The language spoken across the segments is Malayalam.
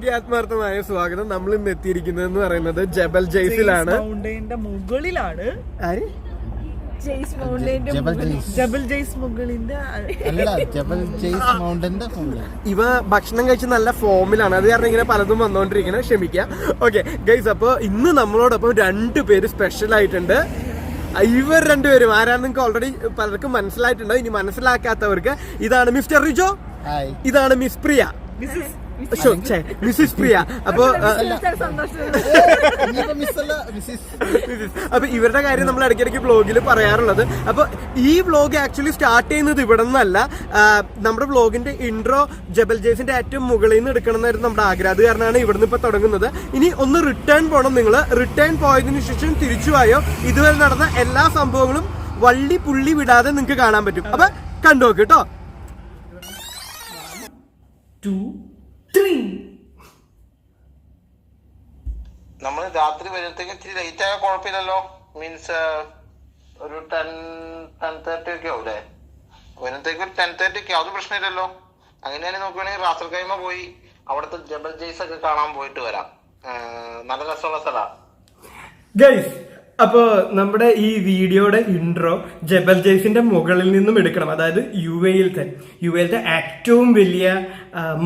ഇന്നത്തെ ആത്മാർത്ഥമായ സ്വാഗതം. നമ്മൾ ഇന്ന് എത്തിയിരിക്കുന്നത് എന്ന് പറയുന്നത് ജബൽ ജയ്സിലാണ്. മൗണ്ടൈന്റെ മുകളിലാണ്. ആര്? ജെയ്സ് മൗണ്ടൈന്റെ ജബൽ ജെയ്സ്. ജബൽ ജെയ്സ് മുകളിന്റെ അല്ല ജബൽ ജെയ്സ് മൗണ്ടന്റെ മുകളിൽ. ഇവ ഭക്ഷണം കഴിച്ച് നല്ല ഫോമിലാണ്. അത് കാരണം ഇങ്ങനെ പലതും വന്നുകൊണ്ടിരിക്കുന്നത് ക്ഷമിക്കുക ഓക്കെ ഗൈസ് അപ്പോൾ ഇന്ന് നമ്മളോടൊപ്പം രണ്ട് പേര് സ്പെഷ്യൽ ആയിട്ടുണ്ട്. ഇവർ രണ്ടുപേരും ആരാന്ന് നിങ്ങൾക്ക് ഓൾറെഡി പലർക്കും മനസ്സിലായിട്ടുണ്ടോ ഇനി മനസ്സിലാക്കാത്തവർക്ക് ഇതാണ് മിസ്റ്റർ റിജോ. ഹായ് ഇതാണ് മിസ് പ്രിയ. ഛെ, മിസ്സിസ് പ്രിയ അപ്പോ അപ്പൊ ഇവരുടെ കാര്യം നമ്മൾ ഇടയ്ക്കിടയ്ക്ക് ബ്ലോഗിൽ പറയാറുള്ളത്. അപ്പൊ ഈ വ്ലോഗ് ആക്ച്വലി സ്റ്റാർട്ട് ചെയ്യുന്നത് ഇവിടെ നിന്നല്ല. നമ്മുടെ വ്ലോഗിന്റെ ഇൻട്രോ ജബൽ ജേസിന്റെ ഏറ്റവും മുകളിൽ നിന്ന് എടുക്കണം എന്നായിരുന്നു നമ്മുടെ ആഗ്രഹം. അത് കാരണമാണ് ഇവിടുന്ന് ഇപ്പൊ തുടങ്ങുന്നത്. ഇനി ഒന്ന് റിട്ടേൺ പോകണം നിങ്ങൾ റിട്ടേൺ പോയതിനു ശേഷം തിരിച്ചു പോയോ ഇതുവരെ നടന്ന എല്ലാ സംഭവങ്ങളും വള്ളി പുള്ളി വിടാതെ നിങ്ങൾക്ക് കാണാൻ പറ്റും. അപ്പൊ കണ്ടു നോക്ക് കേട്ടോ ടു ത്രീ നമ്മൾ രാത്രി വരുമ്പോഴത്തേക്ക് ഇച്ചിരി ലേറ്റ് ആയ കുഴപ്പമില്ലല്ലോ മീൻസ് ഒരു ടെൻ ടെൻ തേർട്ടി ഒക്കെ ആവും അല്ലേ വരുമ്പോഴത്തേക്ക് ഒരു ടെൻ തേർട്ടി ഒക്കെ അത് പ്രശ്നമില്ലല്ലോ. അങ്ങനെയാണെങ്കിൽ നോക്കുകയാണെങ്കിൽ റാസൽ കൈമ പോയി. അവിടുത്തെ ജബൽ ജെയ്സ് ഒക്കെ കാണാൻ പോയിട്ട് വരാം. നല്ല രസമുള്ള സ്ഥലമാണ് ഗൈസ് അപ്പോ നമ്മുടെ ഈ വീഡിയോയുടെ ഇൻട്രോ ജബൽ ജയ്സിന്റെ മുകളിൽ നിന്നും എടുക്കണം. അതായത് യു എയിലത്തെ യു എയിലത്തെ ഏറ്റവും വലിയ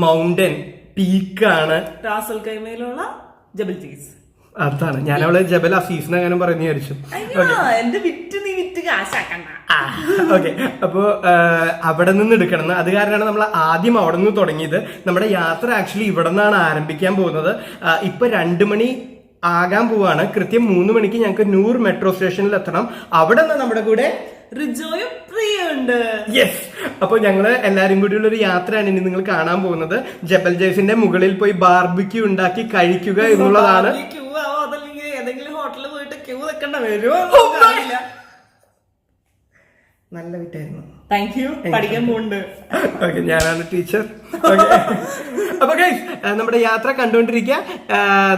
മൗണ്ടൻ പീക്കാണ് റാസൽ കൈമയിലുള്ള ജബൽ ജെയ്സ്. അതാണ്. ഞാൻ അവളെ ജബൽ അഫീസ് അങ്ങനെ പറഞ്ഞു വിചാരിച്ചു. അയ്യോ എന്റെ വിറ്റ് നീ വിറ്റ് കാശാക്കണ്ട. ഓക്കെ അപ്പോ അവിടെ നിന്ന് എടുക്കണം. അത് കാരണമാണ് നമ്മൾ ആദ്യം അവിടെ നിന്ന് തുടങ്ങിയത്. നമ്മുടെ യാത്ര ആക്ച്വലി ഇവിടെ നിന്നാണ് ആരംഭിക്കാൻ പോകുന്നത്. ഇപ്പൊ രണ്ടു മണി ആകാൻ പോവാണ്. കൃത്യം മൂന്ന് മണിക്ക് ഞങ്ങൾക്ക് നൂർ മെട്രോ സ്റ്റേഷനിൽ എത്തണം. അവിടെ നിന്ന് നമ്മുടെ കൂടെ റിജോയും പ്രിയുണ്ട് യെസ് അപ്പോൾ ഞങ്ങൾ എല്ലാരും കൂടിയുള്ള ഒരു യാത്രയാണ് ഇനി നിങ്ങൾ കാണാൻ പോകുന്നത്. ജബൽ ജയ്സിന്റെ മുകളിൽ പോയി ബാർബിക്യൂ ഉണ്ടാക്കി കഴിക്കുക എന്നുള്ളതാണ്. ക്യൂ ആവോ അതല്ലെങ്കിൽ ഏതെങ്കിലും ഹോട്ടലിൽ പോയിട്ട് ക്യൂ നിൽക്കണ്ട വരുമോ നല്ല വിട്ടായിരുന്നു താങ്ക് യു പഠിക്കാൻ പോകുന്നുണ്ട് ഓക്കെ ഞാനാണ് ടീച്ചർ. അപ്പൊ ഗൈസ് നമ്മുടെ യാത്ര കണ്ടുകൊണ്ടിരിക്കുക.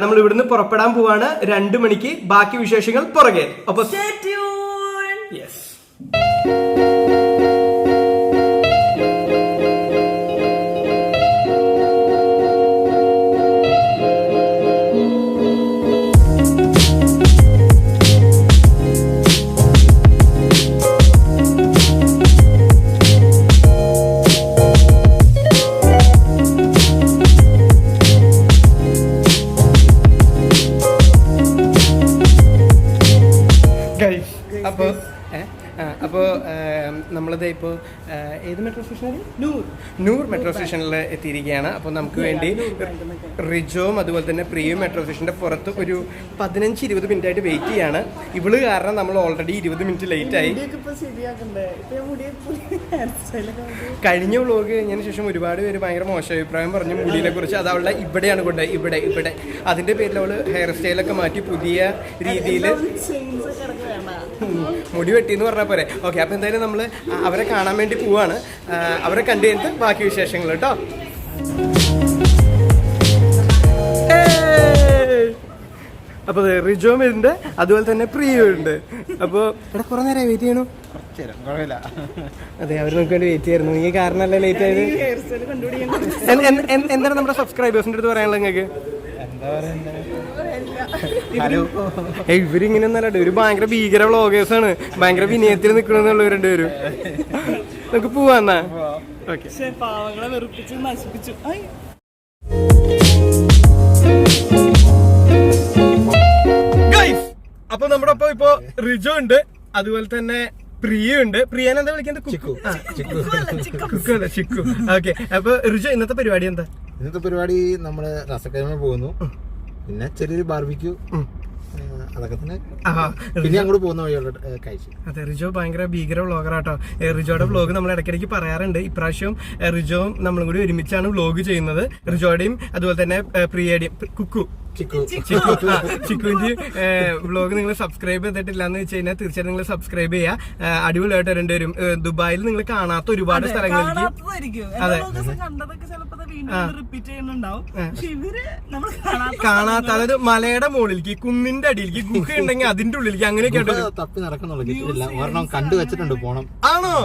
നമ്മൾ ഇവിടുന്ന് പുറപ്പെടാൻ പോവാണ്. രണ്ടു മണിക്ക് ബാക്കി വിശേഷങ്ങൾ പുറകെ. അപ്പൊ. യെസ് ഏത് മെട്രോ സ്റ്റേഷനിൽ നൂർ. നൂർ മെട്രോ സ്റ്റേഷനിൽ എത്തിയിരിക്കുകയാണ്. അപ്പോൾ നമുക്ക് വേണ്ടി റിജോം അതുപോലെ തന്നെ പ്രിയും മെട്രോ സ്റ്റേഷന്റെ പുറത്ത് ഒരു പതിനഞ്ച് ഇരുപത് മിനിറ്റ് ആയിട്ട് വെയിറ്റ് ചെയ്യാണ്. ഇവൾ കാരണം നമ്മൾ ഓൾറെഡി ഇരുപത് മിനിറ്റ് ലേറ്റ് ആയി. കഴിഞ്ഞ വ്ളോഗ് കഴിഞ്ഞതിന് ശേഷം ഒരുപാട് പേര് ഭയങ്കര മോശം അഭിപ്രായം പറഞ്ഞു മുടിയിലെ കുറിച്ച്. അത് അവളുടെ ഇവിടെയാണ് കൊണ്ടുപോയി ഇവിടെ ഇവിടെ. അതിന്റെ പേരിൽ അവൾ ഹെയർ സ്റ്റൈലൊക്കെ മാറ്റി പുതിയ രീതിയിൽ മുടി വെട്ടി എന്ന് പറഞ്ഞാൽ പോരെ. ഓക്കെ അപ്പൊ എന്തായാലും നമ്മൾ അവരെ കാണാൻ വേണ്ടി പോവാണ്. അവരെ കണ്ടു കഴിഞ്ഞിട്ട് ബാക്കി വിശേഷങ്ങൾ കേട്ടോ. അപ്പൊ റിജോ വരുന്നുണ്ട് ഉണ്ട് അതുപോലെ തന്നെ പ്രിയോ ഉണ്ട്. അപ്പൊ ഇവിടെ കുറെ നേരം വെയിറ്റ് ചെയ്യണു. അതെ അവർ നമുക്ക് വേണ്ടി വെയിറ്റ് ചെയ്യായിരുന്നു. ഈ കാരണമല്ലേ ലേറ്റ് ആയത് എന്താണ് നമ്മുടെ സബ്സ്ക്രൈബേഴ്സിന്റെ അടുത്ത് പറയാനുള്ളത് നിങ്ങൾക്ക്? ഇവരിങ്ങനെ ഒന്നല്ല ഒരു ഭയങ്കര ഭീകര വ്ളോഗേഴ്സ് ആണ്. ഭയങ്കര വിനയത്തിൽ നിൽക്കണമെന്നുള്ളവരുണ്ട് രണ്ടുപേരും. നമുക്ക് പോവാന്നാ? ഓക്കെ. പക്ഷെ പാവങ്ങളെ വെറുപ്പിച്ച് നശിപ്പിച്ചു. അപ്പൊ നമ്മുടെ ഒപ്പം ഇപ്പൊ റിജോ ഉണ്ട്. അതുപോലെ തന്നെ പ്രിയ ഉണ്ട്. പ്രിയനെ എന്താ വിളിക്കുന്നത്? കുക്കു. ചിക്കു. കുക്കു അല്ല ചിക്കു. ഓക്കെ. അപ്പൊ റിജു ഇന്നത്തെ പരിപാടി എന്താ? ഇന്നത്തെ പരിപാടി നമ്മൾ രസക്കരമ പോകുന്നു. പിന്നെ ചെറിയൊരു ബാർബിക്യൂ അതൊക്കെ തന്നെ പിന്നെ അങ്ങോട്ട് പോകുന്ന വഴിയുള്ള കാഴ്ച അതെ റിജോ ഭയങ്കര ഭീകര വ്ളോഗറാട്ടോ. റിജോയുടെ വ്ളോഗ് നമ്മൾ ഇടയ്ക്കിടയ്ക്ക് പറയാറുണ്ട്. ഇപ്രാവശ്യം റിജോയും നമ്മളും കൂടി ഒരുമിച്ചാണ് വ്ളോഗ് ചെയ്യുന്നത്. റിജോയുടെയും അതുപോലെ തന്നെ പ്രിയയുടെയും കുക്കു. ചിക്കു ചിക്കുവിന്റെ വ്ളോഗ് നിങ്ങൾ സബ്സ്ക്രൈബ് ചെയ്തിട്ടില്ല എന്ന് വെച്ച് കഴിഞ്ഞാൽ തീർച്ചയായിട്ടും നിങ്ങൾ സബ്സ്ക്രൈബ് ചെയ്യുക അടിപൊളിയായിട്ട് രണ്ടുപേരും ദുബായിൽ നിങ്ങൾ കാണാത്ത ഒരുപാട് സ്ഥലങ്ങളിലേക്ക് കാണാത്തതായിരിക്കും. അതെ. എല്ലാ കണ്ടതൊക്കെ ചിലപ്പോ വീണ്ടും റിപ്പീറ്റ് ചെയ്യുന്നുണ്ടാവും. പക്ഷെ ഇവർ നമ്മൾ കാണാത്ത അതായത് മലയുടെ മുകളിലേക്ക് കുന്നിന്റെ അടിയിലേക്ക് ഗുഹ ഉണ്ടെങ്കിൽ അതിന്റെ ഉള്ളിലേക്ക് അങ്ങനെയൊക്കെ തപ്പി നടക്കുന്നുള്ളൂ. കിട്ടിയില്ല ഒരെണ്ണം കണ്ടു വെച്ചിട്ടുണ്ട് പോണം. ആണോ?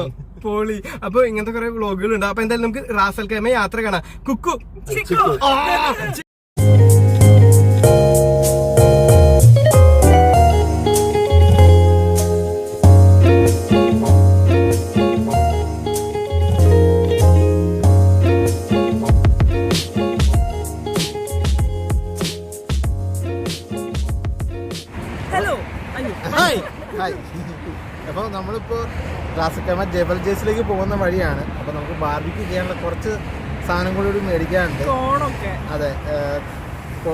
പോളി. അപ്പൊ ഇങ്ങനത്തെ കുറെ വ്ളോഗുകൾ ഉണ്ട് അപ്പൊ എന്തായാലും നമുക്ക് റാസൽ കേമ യാത്ര കാണാം. കുക്കു. റാസക്കമ ജബൽ ജേസിലേക്ക് പോകുന്ന വഴിയാണ്. അപ്പോൾ നമുക്ക് ബാർബിക്ക് ചെയ്യാനുള്ള കുറച്ച് സാധനം കൂടി കൂടി മേടിക്കാനുണ്ട്. അതെ അപ്പൊ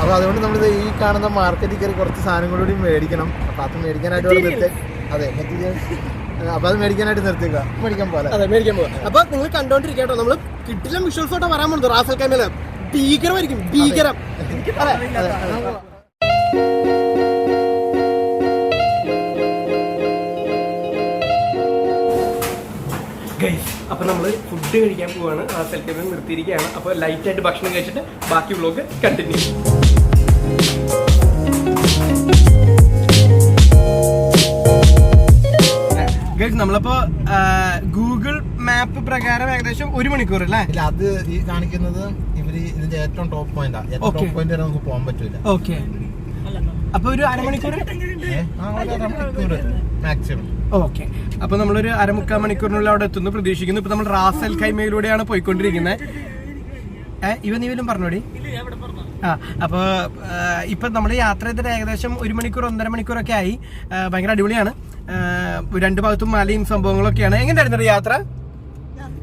അപ്പോൾ അതുകൊണ്ട് നമ്മൾ ഈ കാണുന്ന മാർക്കറ്റിൽ കയറി കുറച്ച് സാധനം കൂടി മേടിക്കണം. അപ്പൊ അത് മേടിക്കാനായിട്ട് നിർത്തി അതെ അപ്പൊ അപ്പോൾ അത് മേടിക്കാനായിട്ട് നിർത്തിക്കുക മേടിക്കാൻ പോലെ അതെ മേടിക്കാൻ പോവാ. അപ്പൊ നിങ്ങൾ കണ്ടോണ്ടിരിക്കട്ടോ നമ്മൾ കിട്ടില്ല വിഷ്വൽസോട്ട് വരാൻ പോകുന്നത്. റാസൽ കൈമേൽ ഭീകരമായിരിക്കും ഭീകരം. അതെ നമ്മൾ അപ്പൊ നമ്മൾ ഫുഡ് കഴിക്കാൻ പോവാണ്. ആ കൈമേൽ നിർത്തിയിരിക്കുകയാണ്. അപ്പോൾ ലൈറ്റ് ആയിട്ട് ഭക്ഷണം കഴിച്ചിട്ട് ബാക്കി വ്ലോഗ് കണ്ടിന്യൂ ഗൈസ് നമ്മളിപ്പോ ഗൂഗിൾ മാപ്പ് പ്രകാരം ഏകദേശം ഒരു മണിക്കൂർ അല്ലേ? ഇല്ല അത് ഈ കാണിക്കുന്നത് ഇവർ ഇതിന്റെ ഏറ്റവും ടോപ്പ് പോയിന്റാ ഏറ്റവും ടോപ്പ് പോയിന്റ് വരെ നമുക്ക് പോകാൻ പറ്റൂല. ഓക്കെ അപ്പൊ ഒരു അരമണിക്കൂർ മാക്സിമം ഓക്കെ. അപ്പൊ നമ്മളൊരു അരമുക്കാൽ മണിക്കൂറിനുള്ളിൽ അവിടെ എത്തുന്നു. പ്രതീക്ഷിക്കുന്നു. ഇപ്പൊ നമ്മൾ റാസൽ ഖൈമയിലൂടെയാണ് പോയിക്കൊണ്ടിരിക്കുന്നത്. ഇവ നീവിലും പറഞ്ഞോടി? ആ അപ്പൊ ആ, ഇപ്പൊ നമ്മൾ യാത്ര ചെയ്തിട്ട് ഏകദേശം ഒരു മണിക്കൂർ ഒന്നര മണിക്കൂറൊക്കെ ആയി. ഭയങ്കര അടിപൊളിയാണ്. രണ്ടു ഭാഗത്തും മലയും സംഭവങ്ങളൊക്കെയാണ്. എങ്ങനെയായിരുന്നു യാത്ര?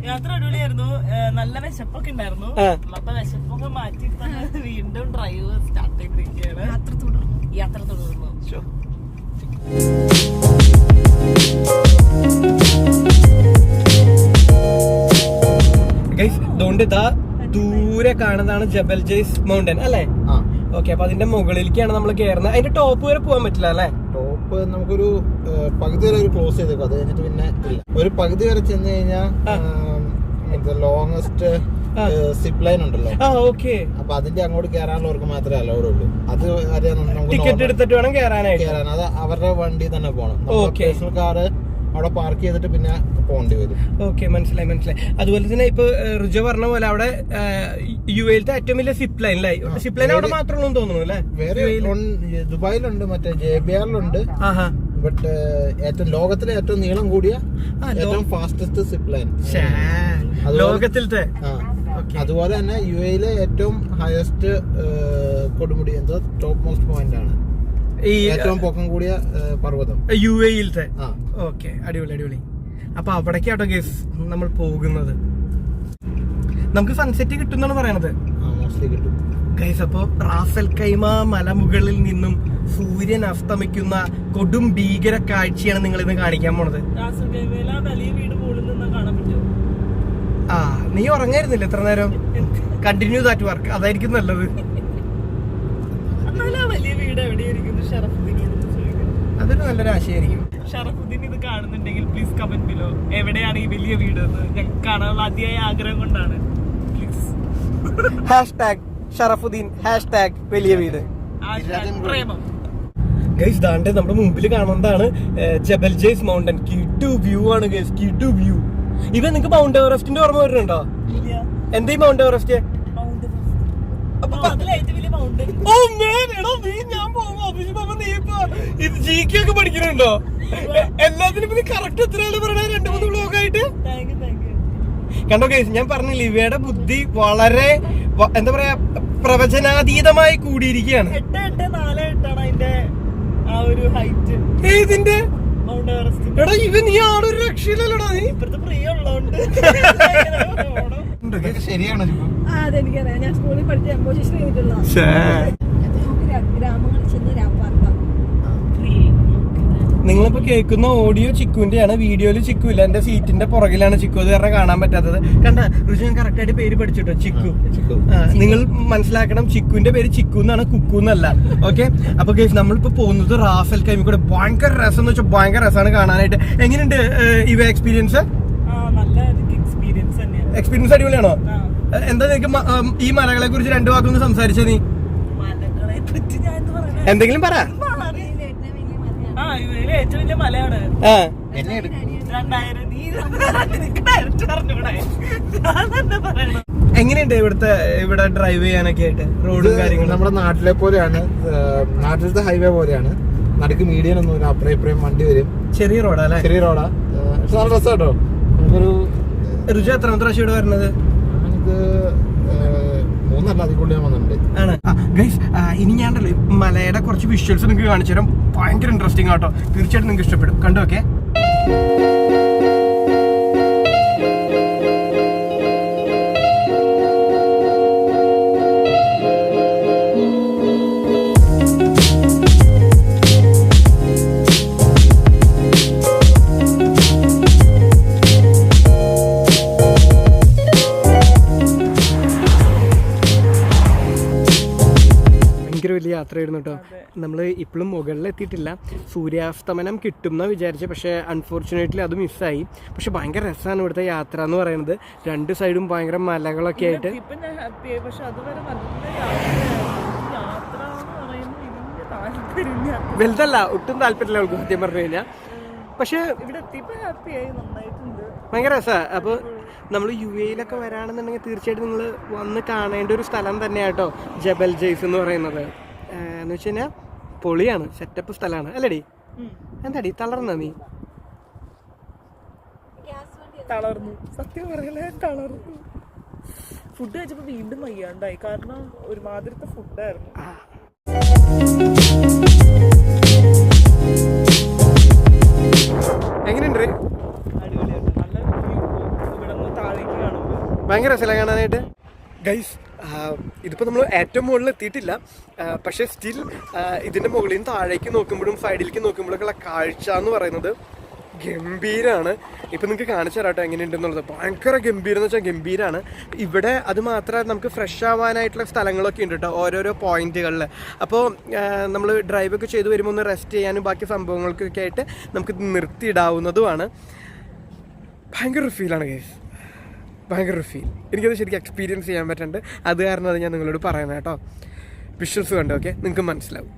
യാത്ര അടിപൊളിയായിരുന്നു. നല്ല വിശപ്പൊക്കെ ഉണ്ടായിരുന്നു. അപ്പൊ വിശപ്പൊക്കെ മാറ്റി തന്നെ വീണ്ടും ഡ്രൈവ് സ്റ്റാർട്ട് ചെയ്തിരിക്കുകയാണ്. യാത്ര തുടർന്നു. യാത്ര തുടർന്നു. ഇതാ ദൂരെ കാണുന്നതാണ് ജബൽ ജയ്സ് മൗണ്ടൻ അല്ലേ? ആ. ഓക്കെ അപ്പൊ അതിന്റെ മുകളിലേക്കാണ് നമ്മൾ കയറുന്നത് അതിന്റെ ടോപ്പ് വരെ പോകാൻ പറ്റില്ല അല്ലേ? ടോപ്പ് നമുക്കൊരു പകുതി വരെ ഒരു ക്ലോസ് ചെയ്തേക്കും. അത് കഴിഞ്ഞിട്ട് പിന്നെ ഇല്ല. ഒരു പകുതി വരെ ചെന്ന് കഴിഞ്ഞാൽ ലോങ്ങസ്റ്റ് സിപ്ലൈൻ സിപ്പ് ലൈൻ ഉണ്ടല്ലോ. അപ്പൊ അതിന്റെ അങ്ങോട്ട് കയറാനുള്ളവർക്ക് മാത്രമേ അലൗഡ് ഉള്ളൂ. അത് വരെ ടിക്കറ്റ് എടുത്തിട്ട് വേണം കയറാനായിട്ട് കയറാൻ അത് അവരുടെ വണ്ടി തന്നെ പോകണം. പേഴ്സണൽ കാറ് അവിടെ പാർക്ക് ചെയ്തിട്ട് പിന്നെ പോകേണ്ടി വരും. ഓക്കെ മനസ്സിലായി മനസ്സിലായി. അതുപോലെ തന്നെ ഇപ്പൊ റിജ പറഞ്ഞ പോലെ അവിടെ യു എയിലത്തെ ഏറ്റവും വലിയ സിപ്പ് ലൈൻ അല്ലേ സിപ്പ് ലൈൻ അവിടെ മാത്രമേ ഉള്ളൂ തോന്നുന്നു അല്ലേ? വേറെ ദുബായിലുണ്ട് മറ്റേ ജെ ബി ആറിലുണ്ട്. ബട്ട് ഏറ്റവും ലോകത്തിലെ ഏറ്റവും നീളം കൂടിയ ഏറ്റവും ഫാസ്റ്റസ്റ്റ് സിപ്പ് ലൈൻ ലോകത്തിലത്തെ. അതുപോലെ തന്നെ യു എയിലെ ഏറ്റവും ഹയസ്റ്റ് കൊടുമുടി എന്തോ ടോപ്പ് മോസ്റ്റ് പോയിന്റ് ആണ്. ഈ ഏറ്റവും പൊക്കം കൂടിയ ഏഹ്, പർവതം. യു എയിലത്തെ ഓക്കെ അടിപൊളി അടിപൊളി. അപ്പൊ അവിടേക്കാട്ടോ ഗേസ് നമ്മൾ പോകുന്നത്. നമുക്ക് സൺസെറ്റ് കിട്ടുന്നാണ് പറയണത്. മോസ്റ്റ്ലി കിട്ടും. ഗൈസ് റാസൽ കൈമ മലമുകളിൽ നിന്നും സൂര്യൻ അസ്തമിക്കുന്ന കൊടും ഭീകര കാഴ്ചയാണ് നിങ്ങൾ ഇന്ന് കാണിക്കാൻ പോണത്. ആ നീ ഉറങ്ങായിരുന്നില്ല എത്ര നേരം? കണ്ടിന്യൂ ദാറ്റ് വർക്ക് അതായിരിക്കും നല്ലത്. അതൊരു നല്ലൊരു ആശയമായിരിക്കും ഷറഫുദ്ദീൻ ഇത് കാണുന്നുണ്ടെങ്കിൽ പ്ലീസ് കമന്റ് ബിലോ എവിടെയാണ് ഈ വലിയ വീട് എന്ന്? ഞങ്ങൾക്ക് കാണാനുള്ള അതിയായ ആഗ്രഹം കൊണ്ടാണ്. Please hashtag Sharafuddin hash tag വലിയ വീട്. ഗൈസ് ദാണ്ട് നമ്മുടെ മുമ്പിൽ കാണുന്നതാണ് ജബൽ ജയ്സ് മൗണ്ടൻ. കിട്ടു വ്യൂ ആണ് ഗൈസ് കിട്ടു വ്യൂ. ഇവ നിങ്ങൾക്ക് മൗണ്ട് എവറസ്റ്റിന്റെ ഓർമ്മ വരുന്നുണ്ടോ? എന്തേ മൗണ്ട് എവറസ്റ്റ്? ഇത് ജി കെ ഒക്കെ പഠിക്കുന്നുണ്ടോ? എല്ലാത്തിനും നീ കറക്റ്റ് എത്രയാണ് പറയണേ. രണ്ട് മൂന്ന് ബ്ലോഗ് ആയിട്ട്. താങ്ക് യു കണ്ടോ കേസ് ഞാൻ പറഞ്ഞില്ല ഇവയുടെ ബുദ്ധി വളരെ എന്താ പറയാ പ്രവചനാതീതമായി കൂടിയിരിക്കുകയാണ്. എട്ട് എട്ട് നാല് എട്ടാണ് അതിന്റെ ആ ഒരു ഹൈറ്റ് ഏതിന്റെ? എടാ ഇവ നീ ആളൊരു രക്ഷയില്ലല്ലോടാ നീ. ഇപ്പഴത്തെ പ്രിയ ഉള്ളതുകൊണ്ട്. ശരിയാണ് അതെനിക്കറിയാം. ഞാൻ സ്കൂളിൽ പഠിച്ച എംബോസിഷൻ ഗ്രാമങ്ങളിൽ ചെന്ന് നിങ്ങളിപ്പോ കേൾക്കുന്ന ഓഡിയോ ചിക്കുവിന്റെയാണ് വീഡിയോയിൽ ചിക്കു ഇല്ല എന്റെ സീറ്റിന്റെ പുറകിലാണ് ചിക്കു. അത് കാരണം കാണാൻ പറ്റാത്തത്. കണ്ട ഋഷി ഞാൻ കറക്റ്റ് ആയിട്ട് പേര് പഠിച്ചിട്ടോ? ചിക്കു. നിങ്ങൾ മനസ്സിലാക്കണം ചിക്കുവിന്റെ പേര് ചിക്കു എന്നാണ് കുക്കു എന്നല്ല. ഓക്കെ അപ്പൊ കേസ് നമ്മളിപ്പോ പോകുന്നത് റാഫൽ കൈമി കൂടെ. ഭയങ്കര രസം എന്ന് വെച്ചാൽ ഭയങ്കര രസമാണ് കാണാനായിട്ട്. എങ്ങനെയുണ്ട് ഇവ എക്സ്പീരിയൻസ് നല്ല എക്സ്പീരിയൻസ് അടിപൊളിയാണോ? എന്താ നിനക്ക് ഈ മലകളെ കുറിച്ച് രണ്ടു വാക്കൊന്ന് സംസാരിച്ചത് നീ? എന്തെങ്കിലും പറ. വളരെ- ആ ഹൈവേയിലെ ഏറ്റവും വലിയ മലയാണ്. ആ. എന്നെ എടുക്കും. രണ്ടായിരം നീ നിനക്ക് ഡയറക്റ്റ് പറഞ്ഞൂടെ ഞാൻ തന്നെ പറയണം എങ്ങനെയുണ്ട് ഇവിടുത്തെ ഇവിടെ ഡ്രൈവ് ചെയ്യാനൊക്കെ ആയിട്ട്? റോഡും കാര്യങ്ങളും? നമ്മുടെ നാട്ടിലെ പോലെയാണ്. നാട്ടിലത്തെ ഹൈവേ പോലെയാണ്. നടുക്ക് മീഡിയൻ ഒന്നുമില്ല അപ്പറേ ഇപ്പുറം വണ്ടി വരും. ചെറിയ റോഡാ അല്ലേ? ചെറിയ റോഡാ പക്ഷെ നല്ല രസം കേട്ടോ നമുക്കൊരു ഋജു എത്ര പ്രാവശ്യം ഇവിടെ വരുന്നത് ഞാനിത് ഇനി ഞാനല്ലേ മലയുടെ കുറച്ച് വിഷ്വൽസ് നിങ്ങൾക്ക് കാണിച്ചു തരാം ഭയങ്കര ഇൻട്രസ്റ്റിംഗ് ആട്ടോ. തീർച്ചയായിട്ടും നിങ്ങൾക്ക് ഇഷ്ടപ്പെടും. കണ്ടു ഓക്കെ ഭയങ്കര വലിയ യാത്രയായിരുന്നു കേട്ടോ. നമ്മൾ ഇപ്പോഴും മുകളിൽ എത്തിയിട്ടില്ല സൂര്യാസ്തമനം കിട്ടും എന്ന് വിചാരിച്ചു. പക്ഷേ അൺഫോർച്ചുനേറ്റ്ലി അത് മിസ്സായി പക്ഷെ ഭയങ്കര രസമാണ് ഇവിടുത്തെ യാത്ര എന്ന് പറയുന്നത്. രണ്ട് സൈഡും ഭയങ്കര മലകളൊക്കെ ആയിട്ട്. വലുതല്ല ഒട്ടും താല്പര്യമില്ല അവൾക്ക് സത്യം പറഞ്ഞു കഴിഞ്ഞാൽ പക്ഷേ ഭയങ്കര രസമാണ് അപ്പോൾ നമ്മൾ യു എയിലൊക്കെ വരാണെന്നുണ്ടെങ്കിൽ തീർച്ചയായിട്ടും നിങ്ങൾ വന്ന് കാണേണ്ട ഒരു സ്ഥലം തന്നെയാണ് തന്നെയാട്ടോ ജബൽ ജെയ്സ് എന്ന് പറയുന്നത്. എന്ന് വെച്ച് കഴിഞ്ഞാൽ പൊളിയാണ് സെറ്റപ്പ് സ്ഥലമാണ്. അല്ലടി? എന്താടി? തളർന്ന നീ? തളർന്നു. സത്യം പറയലേ തളർന്നു. ഫുഡ് കഴിച്ചപ്പോ വീണ്ടും വയ്യാണ്ടായി. കാരണം ഒരുമാതിരത്തെ ഫുഡായിരുന്നു എങ്ങനെയുണ്ട് അടിപൊളിയായിട്ട് നല്ല വ്യൂ ഇവിടെ നിന്ന് താഴേക്ക് കാണുമ്പോൾ ഭയങ്കര രസമല്ല കാണാനായിട്ട്? ഗൈസ് ഇതിപ്പോൾ നമ്മൾ ഏറ്റവും മുകളിൽ എത്തിയിട്ടില്ല. പക്ഷേ സ്റ്റിൽ ഇതിന്റെ മുകളിൽ നിന്ന് താഴേക്ക് നോക്കുമ്പോഴും സൈഡിലേക്ക് നോക്കുമ്പോഴൊക്കെയുള്ള കാഴ്ച എന്ന് പറയുന്നത് ഗംഭീരാണ്. ഇപ്പം നിങ്ങൾക്ക് കാണിച്ചു തരാം കേട്ടോ എങ്ങനെയുണ്ടെന്നുള്ളത്. ഭയങ്കര ഗംഭീരം എന്ന് വെച്ചാൽ ഗംഭീരാണ്. ഇവിടെ അത് മാത്രമല്ല നമുക്ക് ഫ്രഷ് ആവാനായിട്ടുള്ള സ്ഥലങ്ങളൊക്കെ ഉണ്ട് കേട്ടോ ഓരോരോ പോയിന്റുകളിൽ അപ്പോൾ നമ്മൾ ഡ്രൈവൊക്കെ ചെയ്ത് വരുമ്പോൾ ഒന്ന് റെസ്റ്റ് ചെയ്യാനും ബാക്കി സംഭവങ്ങൾക്കൊക്കെ ആയിട്ട് നമുക്ക് നിർത്തിയിടാവുന്നതുമാണ്. ഭയങ്കര ഫീലാണ് കേസ് ഭയങ്കര ഒരു ഫീൽ എനിക്കത് ശരിക്കും എക്സ്പീരിയൻസ് ചെയ്യാൻ പറ്റുന്നുണ്ട് അത് കാരണം അത് ഞാൻ നിങ്ങളോട് പറയുന്നത് കേട്ടോ. വിഷ്വൽസ് കണ്ടോ ഓക്കെ നിങ്ങൾക്ക് മനസ്സിലാവും.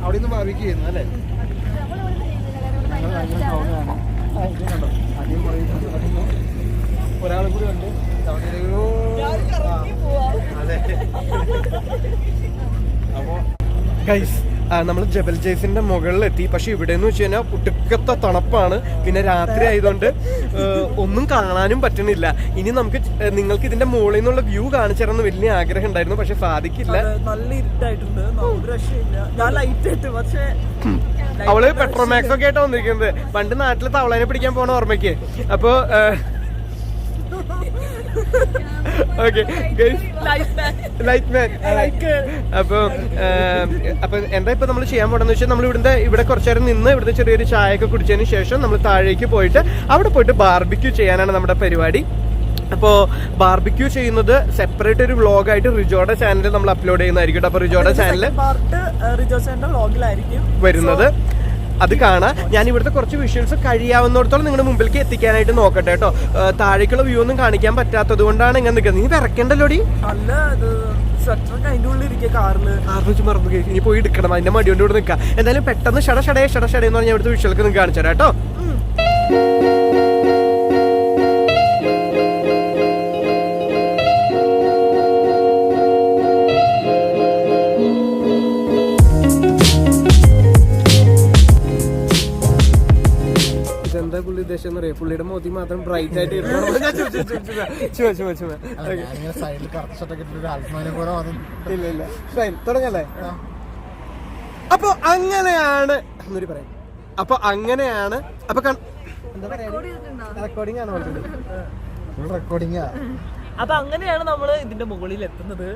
അവിടെ നിന്ന് ബാർബിക്ക് ചെയ്യുന്നു അല്ലേ? ഞങ്ങൾ സൗണ്ടാണ് കണ്ടോ? പറയുന്നു ഒരാളും കൂടി ഉണ്ട്. അതെ. അപ്പോ ഗൈസ് നമ്മൾ ജബൽ ജയ്സിന്റെ മുകളിലെത്തി പക്ഷെ ഇവിടെ എന്ന് വെച്ച് കഴിഞ്ഞാൽ പുട്ടുക്കത്തെ തണുപ്പാണ്. പിന്നെ രാത്രി ആയതുകൊണ്ട് ഒന്നും കാണാനും പറ്റണില്ല ഇനി നമുക്ക് നിങ്ങൾക്ക് ഇതിന്റെ മുകളിൽ നിന്നുള്ള വ്യൂ കാണിച്ചു തരണം വലിയ ആഗ്രഹം ഉണ്ടായിരുന്നു. പക്ഷെ സാധിക്കില്ല. നല്ല ഇരുട്ടായിട്ടുണ്ട്. ഞാൻ ലൈറ്റ് ഇട്ട് പക്ഷേ അവൾ പെട്രോമാക്സ് ഒക്കെ ആയിട്ട് വന്നിരിക്കുന്നത്. പണ്ട് നാട്ടിൽ തവളനെ പിടിക്കാൻ പോണ ഓർമ്മയ്ക്ക്. അപ്പോ ഓക്കെ മാൻ അപ്പൊ അപ്പൊ എന്താ ഇപ്പൊ നമ്മൾ ചെയ്യാൻ പോണെന്ന് വെച്ചാൽ നമ്മൾ ഇവിടുത്തെ ഇവിടെ കുറച്ചു നേരം നിന്ന് ഇവിടുത്തെ ചെറിയൊരു ചായ ഒക്കെ കുടിച്ചതിന് ശേഷം നമ്മൾ താഴേക്ക് പോയിട്ട് അവിടെ പോയിട്ട് ബാർബിക്യൂ ചെയ്യാനാണ് നമ്മുടെ പരിപാടി. അപ്പോൾ ബാർബിക്യൂ ചെയ്യുന്നത് സെപ്പറേറ്റ് ഒരു വ്ളോഗായിട്ട് റിജോഡ ചാനലിൽ നമ്മൾ അപ്ലോഡ് ചെയ്യുന്നതായിരിക്കും അപ്പോൾ അപ്പൊ റിജോയുടെ ചാനലിൽ വ്ളോഗിലായിരിക്കും വരുന്നത്. അത് കാണാം. ഞാൻ ഇവിടുത്തെ കുറച്ച് വിഷ്വൽസ് കഴിയാവുന്നിടത്തോളം നിങ്ങളുടെ മുമ്പിലേക്ക് എത്തിക്കാനായിട്ട് നോക്കട്ടെ കേട്ടോ. താഴേക്കുള്ള വ്യൂ ഒന്നും കാണിക്കാൻ പറ്റാത്തത് കൊണ്ടാണ് ഇങ്ങനെ നിൽക്കുന്നത്. നീ വിറക്കണ്ടല്ലോടി മറന്നു പോയി. ഇനി പോയി എടുക്കണം. അതിന്റെ മടി കൊണ്ട് ഇവിടെ നിൽക്കാം. എന്തായാലും പെട്ടെന്ന് ഷട ഷടേ ഷട ഷടേ എന്ന് പറഞ്ഞാൽ ഇവിടുത്തെ വിഷ്വൽക്ക് നിങ്ങൾക്ക് കാണിച്ചു തരാം കേട്ടോ. ഉദ്ദേശം എന്ന് അറിയാം? പുള്ളിയുടെ മോത്തി മാത്രം ബ്രൈറ്റ് ആയിട്ട് ഇല്ല ഇല്ല. ഫൈൻ തുടങ്ങല്ലേ? അപ്പൊ അങ്ങനെയാണ് എന്നൊരു പറയാം. അപ്പൊ അങ്ങനെയാണ് അപ്പൊ പറയാ? റെക്കോർഡിംഗ് ആണ് റെക്കോർഡിംഗ് റെക്കോർഡിങ്ങാ അപ്പൊ അങ്ങനെയാണ് നമ്മൾ ഇതിന്റെ മുകളിൽ എത്തുന്നത്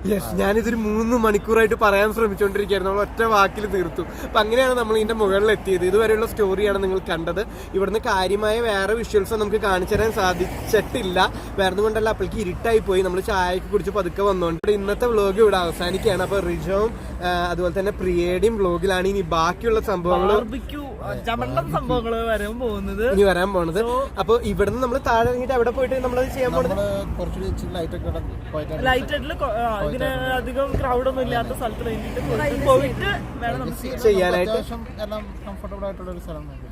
ഞാനിതൊരു മൂന്ന് മണിക്കൂറായിട്ട് പറയാൻ ശ്രമിച്ചുകൊണ്ടിരിക്കുകയായിരുന്നു നമ്മൾ ഒറ്റ വാക്കിൽ തീർത്തു. അപ്പൊ അങ്ങനെയാണ് നമ്മൾ ഇതിന്റെ മുകളിൽ എത്തിയത് ഇതുവരെയുള്ള സ്റ്റോറിയാണ് നിങ്ങൾ കണ്ടത്. ഇവിടുന്ന് കാര്യമായ വേറെ വിഷ്വൽസ് നമുക്ക് കാണിച്ചു തരാൻ സാധിച്ചിട്ടില്ല. വേറെ കൊണ്ടല്ല അപ്പോഴേക്ക് ഇരുട്ടായി പോയി നമ്മൾ ചായക്ക് കുടിച്ച് പതുക്കെ വന്നുകൊണ്ട് ഇന്നത്തെ വ്ലോഗ് ഇവിടെ അവസാനിക്കുകയാണ്. അപ്പൊ റിജവും അതുപോലെ തന്നെ പ്രിയേഡിയും വ്ലോഗിലാണ് ഇനി ബാക്കിയുള്ള സംഭവങ്ങൾ സംഭവങ്ങൾ വരാൻ പോകുന്നത്. ഇനി വരാൻ പോണത്. അപ്പൊ ഇവിടുന്ന് നമ്മൾ താഴെ ഇറങ്ങിയിട്ട് അവിടെ പോയിട്ട് നമ്മളത് ചെയ്യാൻ പോണത്? നമ്മൾ ലൈറ്റ് ആയിട്ടുള്ള അധികം ക്രൗഡ് ഒന്നും ഇല്ലാത്ത സ്ഥലത്ത് പോയിട്ട് വേണം ചെയ്യാനായിട്ട്.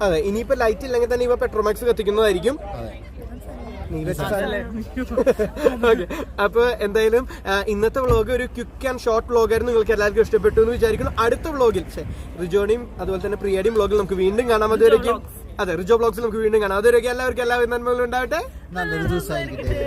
അതെ ഇനിയിപ്പോ ലൈറ്റ് ഇല്ലെങ്കിൽ തന്നെ ഇവ പെട്രോമാക്സ് കത്തിക്കുന്നതായിരിക്കും. അപ്പൊ എന്തായാലും ഇന്നത്തെ വ്ളോഗ് ഒരു ക്വിക്ക് ആൻഡ് ഷോർട്ട് വ്ളോഗ് ആയിരുന്നു. നിങ്ങൾക്ക് എല്ലാവർക്കും ഇഷ്ടപ്പെട്ടു എന്ന് വിചാരിക്കുന്നു. അടുത്ത വ്ളോഗിൽ റിജോണിയും അതുപോലെ തന്നെ പ്രിയടിയും വ്ളോഗിൽ നമുക്ക് വീണ്ടും കാണാൻ അതുവരെയും അതെ റിജോ ബ്ലോഗ്സിൽ നമുക്ക് വീണ്ടും കാണാം. അതുവരെ എല്ലാവർക്കും എല്ലാ നന്മകളും ഉണ്ടാവട്ടെ. നല്ലൊരു ദിവസമായിരിക്കട്ടെ.